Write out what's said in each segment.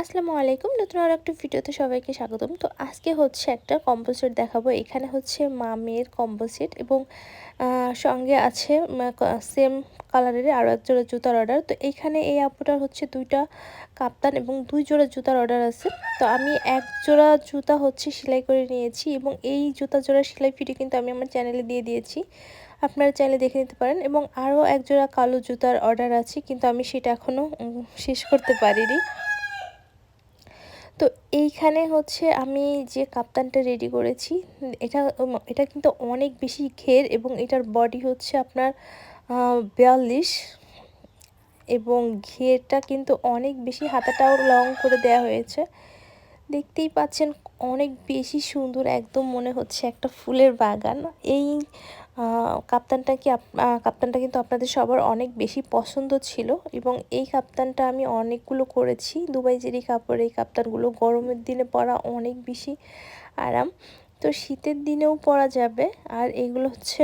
আসসালামু আলাইকুম। নতুন আর একটা ভিডিওতে সবাইকে স্বাগতম। তো আজকে হচ্ছে একটা কম্পোসিট দেখাবো। এখানে হচ্ছে মামের কম্পোসিট এবং সঙ্গে আছে সেম কালারের আরও এক জোড়া জুতার অর্ডার তো এইখানে এই আপুটার হচ্ছে দুইটা কাপ্তান এবং দুই জোড়া জুতার অর্ডার আছে। তো আমি এক জোড়া জুতা হচ্ছে সেলাই করে নিয়েছি এবং এই জুতা জোড়া সেলাই ভিডিও কিন্তু আমি আমার চ্যানেলে দিয়ে দিয়েছি। আপনারা চাইলে দেখে নিতে পারেন এবং আরও এক জোড়া কালো জুতার অর্ডার আছে, কিন্তু আমি সেটা এখনও শেষ করতে পারিনি। তো এইখানে হচ্ছে আমি যে কাপ্তানটা রেডি করেছি, এটা এটা কিন্তু অনেক বেশি ঘের এবং এটার বডি হচ্ছে আপনার বিয়াল্লিশ এবং ঘেরটা কিন্তু অনেক বেশি, হাতাটাও লং করে দেয়া হয়েছে। দেখতেই পাচ্ছেন অনেক বেশি সুন্দর, একদম মনে হচ্ছে একটা ফুলের বাগান। এই কাপ্তানটা কি কাপ্তানটা কিন্তু আপনাদের সবার অনেক বেশি পছন্দ ছিল এবং এই কাপ্তানটা আমি অনেকগুলো করেছি। দুবাই জেরি কাপড় এই কাপ্তানগুলো গরমের দিনে পরা অনেক বেশি আরাম। তো শীতের দিনেও পরা যাবে। আর এগুলো হচ্ছে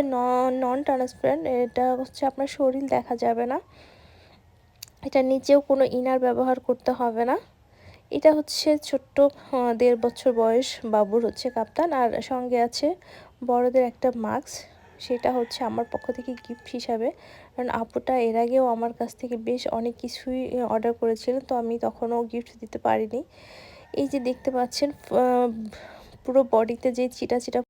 নন ট্রান্সপারেন্ট, এটা হচ্ছে আপনার শরীর দেখা যাবে না। এটা নিচেও কোনো ইনার ব্যবহার করতে হবে না। এটা হচ্ছে ছোট্ট দেড় বছর বয়স বাবুর হচ্ছে কাপ্তান। আর সঙ্গে আছে বড়দের একটা মাস্ক সেটা হচ্ছে আমার পক্ষ থেকে গিফট হিসাবে। কারণ আপুটা এর আগেও আমার কাছ থেকে বেশ অনেক কিছুই অর্ডার করেছিলেন তো আমি তখনও গিফট দিতে পারিনি। এই যে দেখতে পাচ্ছেন পুরো বডিতে যে চিটা চিটা